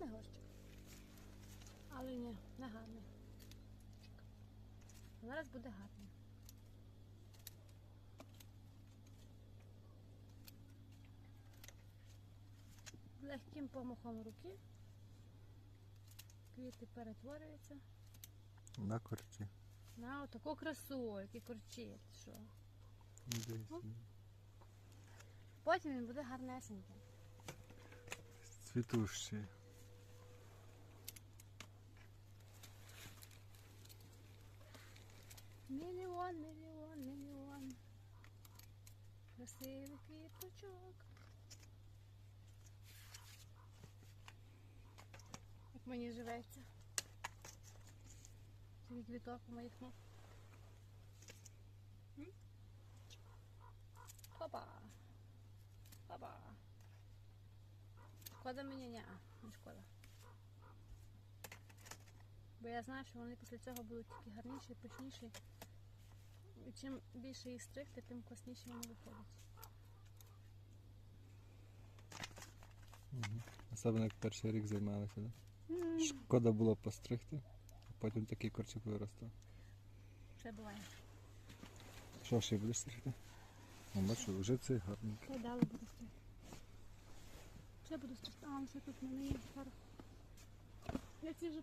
Гарний горщик. Але ні, не гарний. Зараз буде гарний. Легким помахом руки квіти перетворюються На корчі. на таку красу, який корчить. Що. Десь. Потім він буде гарнесенький. Цвітущий. Мільйон, мільйон, мільйон. Красивий квіточок. Як мені живеться. Цей квіток у моїх ног. Хопа. Хопа. Шкода мені ні, не шкода. Бо я знаю, що вони після цього будуть тільки гарніші, пишніші. І чим більше їх стригти, тим класніші вони виходять. Угу. Особливо як перший рік займалися, да? М, Шкода було постригти, а потім такий корчик виростав. Це буває. Що ще будеш стригти? Ну, бачу, вже цей гарненький. Це далі буду стригти. Ще буду стригти. А, ще тут в мене є пара. Я ці вже